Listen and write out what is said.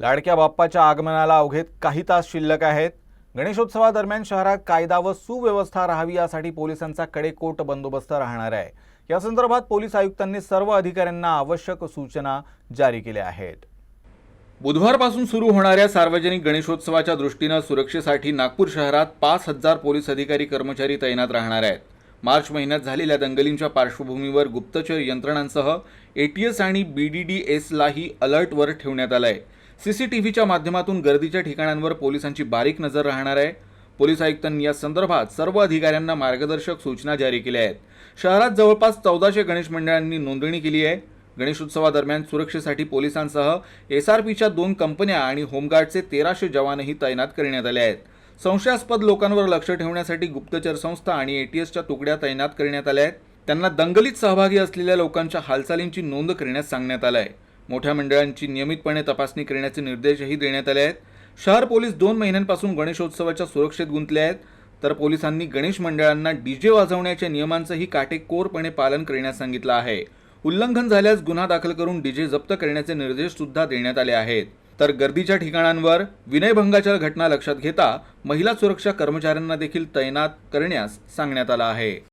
लाडक्या बाप्पाच्या आगमनाला अवघेत काही तास शिल्लक आहेत. गणेशोत्सवादरम्यान शहरात कायदा व सुव्यवस्था राहावी यासाठी पोलिसांचा कडेकोट बंदोबस्त राहणार आहे. या संदर्भात पोलीस आयुक्तांनी सर्व अधिकाऱ्यांना आवश्यक सूचना जारी केल्या आहेत. बुधवारपासून सुरू होणाऱ्या सार्वजनिक गणेशोत्सवाच्या दृष्टीनं सुरक्षेसाठी नागपूर शहरात पाच हजार पोलीस अधिकारी कर्मचारी तैनात राहणार आहेत. मार्च महिन्यात झालेल्या दंगलींच्या पार्श्वभूमीवर गुप्तचर यंत्रणांसह एटीएस आणि बीडीडीएसलाही अलर्टवर ठेवण्यात आलं आहे सीसीटीव्हीच्या माध्यमातून गर्दीच्या ठिकाणांवर पोलिसांची बारीक नजर राहणार आहे. पोलीस आयुक्तांनी या संदर्भात सर्व अधिकाऱ्यांना मार्गदर्शक सूचना जारी केल्या आहेत. शहरात जवळपास चौदाशे गणेश मंडळांनी नोंदणी केली आहे. गणेशोत्सवादरम्यान सुरक्षेसाठी पोलिसांसह एस आर पीच्या दोन कंपन्या आणि होमगार्डचे तेराशे जवानही तैनात करण्यात आले आहेत. संशयास्पद लोकांवर लक्ष ठेवण्यासाठी गुप्तचर संस्था आणि एटीएसच्या तुकड्या तैनात करण्यात आल्या आहेत. त्यांना दंगलीत सहभागी असलेल्या लोकांच्या हालचालींची नोंद करण्यास सांगण्यात आलं आहे. मोठ्या मंडळांची नियमितपणे तपासणी करण्याचे निर्देशही देण्यात आले आहेत. शहर पोलीस दोन महिन्यांपासून गणेशोत्सवाच्या सुरक्षेत गुंतले आहेत. तर पोलिसांनी गणेश मंडळांना डीजे वाजवण्याच्या नियमांचंही काटेकोरपणे पालन करण्यास सांगितलं आहे. उल्लंघन झाल्यास गुन्हा दाखल करून डीजे जप्त करण्याचे निर्देश सुद्धा देण्यात आले आहेत. तर गर्दीच्या ठिकाणांवर विनयभंगाच्या घटना लक्षात घेता महिला सुरक्षा कर्मचाऱ्यांना देखील तैनात करण्यास सांगण्यात आलं आहे.